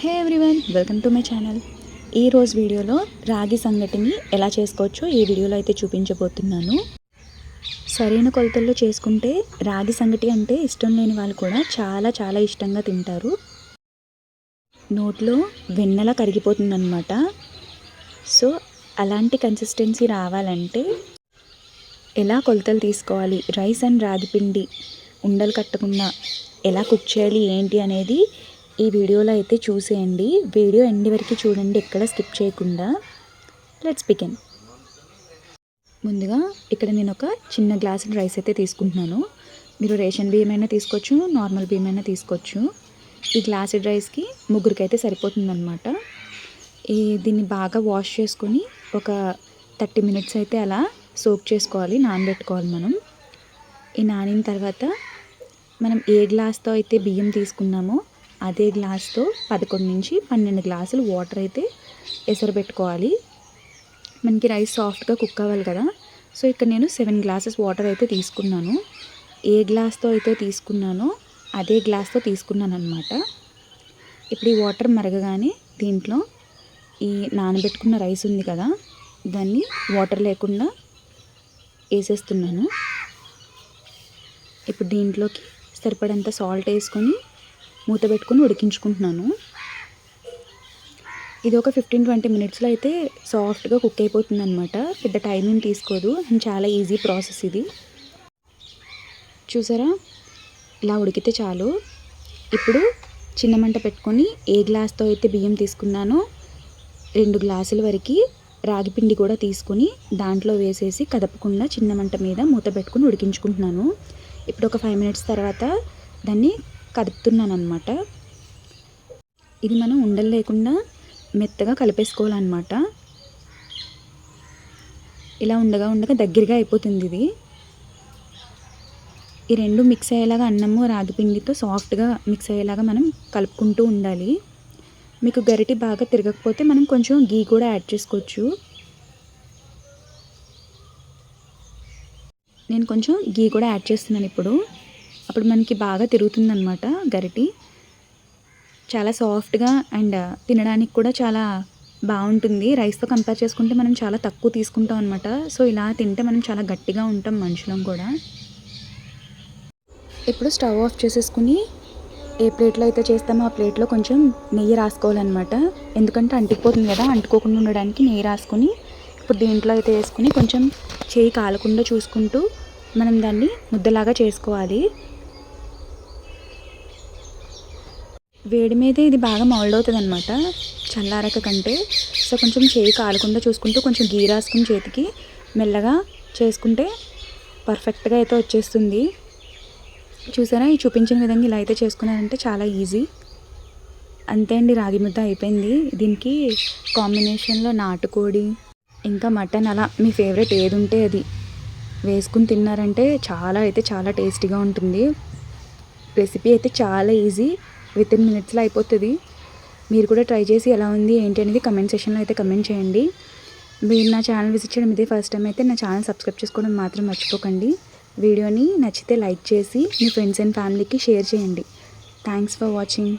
Hey everyone welcome to my channel. ఈరోజు వీడియోలో రాగి సంగటిని ఎలా చేసుకోవచ్చో ఈ వీడియోలో అయితే చూపించబోతున్నాను. సరైన కొలతల్లో చేసుకుంటే రాగి సంగటి అంటే ఇష్టం లేని వాళ్ళు కూడా చాలా చాలా ఇష్టంగా తింటారు. నోట్లో వెన్నెల కరిగిపోతుందన్నమాట. సో అలాంటి కన్సిస్టెన్సీ రావాలంటే ఎలా కొలతలు తీసుకోవాలి? రైస్ అండ్ రాగి పిండి ఉండలు కట్టకుండా ఎలా కుక్ చేయాలి? ఏంటి అనేది ఈ వీడియోలో అయితే చూసేయండి. వీడియో ఎండి వరకు చూడండి. ఎక్కడ స్కిప్ చేయకుండా. లెట్స్ బిగిన్ ముందుగా ఇక్కడ నేను ఒక చిన్న గ్లాస్ రైస్ అయితే తీసుకుంటున్నాను. మీరు రేషన్ బియ్యం అయినా తీసుకోవచ్చు నార్మల్ బియ్యం అయినా తీసుకోవచ్చు. ఈ గ్లాస్ రైస్కి ముగ్గురికి అయితే సరిపోతుందన్నమాట. ఈ దీన్ని బాగా వాష్ చేసుకొని ఒక థర్టీ మినిట్స్ అయితే అలా సోక్ చేసుకోవాలి నానబెట్టుకోవాలి మనం. ఈ నానిన తర్వాత మనం ఏ గ్లాస్తో అయితే బియ్యం తీసుకున్నామో అదే గ్లాస్తో పదకొండు నుంచి పన్నెండు గ్లాసులు వాటర్ అయితే ఎసరు పెట్టుకోవాలి మనకి రైస్ సాఫ్ట్గా కుక్ అవ్వాలి కదా. సో ఇక్కడ నేను సెవెన్ గ్లాసెస్ వాటర్ అయితే తీసుకున్నాను. ఏ గ్లాస్తో అయితే తీసుకున్నానో అదే గ్లాస్తో తీసుకున్నాను అనమాట ఇప్పుడు ఈ వాటర్ మరగగానే దీంట్లో ఈ నానబెట్టుకున్న రైస్ ఉంది కదా దాన్ని వాటర్ లేకుండా వేసేస్తున్నాను. ఇప్పుడు దీంట్లోకి సరిపడంత సాల్ట్ వేసుకొని మూత పెట్టుకొని ఉడికించుకుంటున్నాను. ఇది ఒక ఫిఫ్టీన్ ట్వంటీ మినిట్స్లో అయితే సాఫ్ట్గా కుక్ అయిపోతుంది అనమాట పెద్ద టైమింగ్ తీసుకోదు. చాలా ఈజీ ప్రాసెస్ ఇది. చూసారా? ఇలా ఉడికితే చాలు. ఇప్పుడు చిన్న మంట పెట్టుకొని ఏ గ్లాస్తో అయితే బియ్యం తీసుకున్నానో రెండు గ్లాసుల వరకు రాగి పిండి కూడా తీసుకొని దాంట్లో వేసేసి కదపకుండా చిన్న మంట మీద మూత పెట్టుకుని ఉడికించుకుంటున్నాను. ఇప్పుడు ఒక ఫైవ్ మినిట్స్ తర్వాత దాన్ని కదుపుతున్నాను అనమాట ఇది మనం ఉండలు లేకుండా మెత్తగా కలిపేసుకోవాలన్నమాట. ఇలా ఉండగా ఉండగా దగ్గరగా అయిపోతుంది ఇది. ఈ రెండు మిక్స్ అయ్యేలాగా అన్నము రాగిపిండితో సాఫ్ట్గా మిక్స్ అయ్యేలాగా మనం కలుపుకుంటూ ఉండాలి. మీకు గరిటి బాగా తిరగకపోతే మనం కొంచెం గీ కూడా యాడ్ చేసుకోవచ్చు. నేను కొంచెం గీ కూడా యాడ్ చేస్తున్నాను ఇప్పుడు. అప్పుడు మనకి బాగా తిరుగుతుందనమాట గరిటి. చాలా సాఫ్ట్గా అండ్ తినడానికి కూడా చాలా బాగుంటుంది. రైస్తో కంపేర్ చేసుకుంటే మనం చాలా తక్కువ తీసుకుంటాం అనమాట సో ఇలా తింటే మనం చాలా గట్టిగా ఉంటాం మనుషులం కూడా. ఇప్పుడు స్టవ్ ఆఫ్ చేసేసుకుని ఏ ప్లేట్లో అయితే చేస్తామో ఆ ప్లేట్లో కొంచెం నెయ్యి రాసుకోవాలన్నమాట. ఎందుకంటే అంటుకుపోతుంది కదా అంటుకోకుండా ఉండడానికి నెయ్యి రాసుకొని ఇప్పుడు దీంట్లో అయితే వేసుకుని కొంచెం చేయి కాలకుండా చూసుకుంటూ మనం దాన్ని ముద్దలాగా చేసుకోవాలి. వేడి మీదే ఇది బాగా మౌల్డ్ అవుతుంది అనమాట చల్లారక కంటే. సో కొంచెం చేయి కాలకుండా చూసుకుంటూ కొంచెం గీ రాసుకుని చేతికి మెల్లగా చేసుకుంటే పర్ఫెక్ట్గా అయితే వచ్చేస్తుంది. చూసారా? ఈ చూపించిన విధంగా ఇలా అయితే చేసుకున్నారంటే చాలా ఈజీ అంతే అండి రాగి ముద్ద అయిపోయింది. దీనికి కాంబినేషన్లో నాటుకోడి ఇంకా మటన్ అలా మీ ఫేవరెట్ ఏది ఉంటే అది. వేసుకుని తిన్నారంటే చాలా అయితే చాలా టేస్టీగా ఉంటుంది. రెసిపీ అయితే చాలా ఈజీ విత్ ఇన్ మినిట్స్లో అయిపోతుంది. మీరు కూడా ట్రై చేసి ఎలా ఉంది ఏంటి అనేది కమెంట్ సెషన్లో అయితే కమెంట్ చేయండి. మీరు నా ఛానల్ విజిట్ చేయడం ఇదే ఫస్ట్ టైం అయితే నా ఛానల్ సబ్స్క్రైబ్ చేసుకోవడం మాత్రం మర్చిపోకండి. వీడియోని నచ్చితే లైక్ చేసి మీ ఫ్రెండ్స్ అండ్ ఫ్యామిలీకి షేర్ చేయండి. Thanks for watching.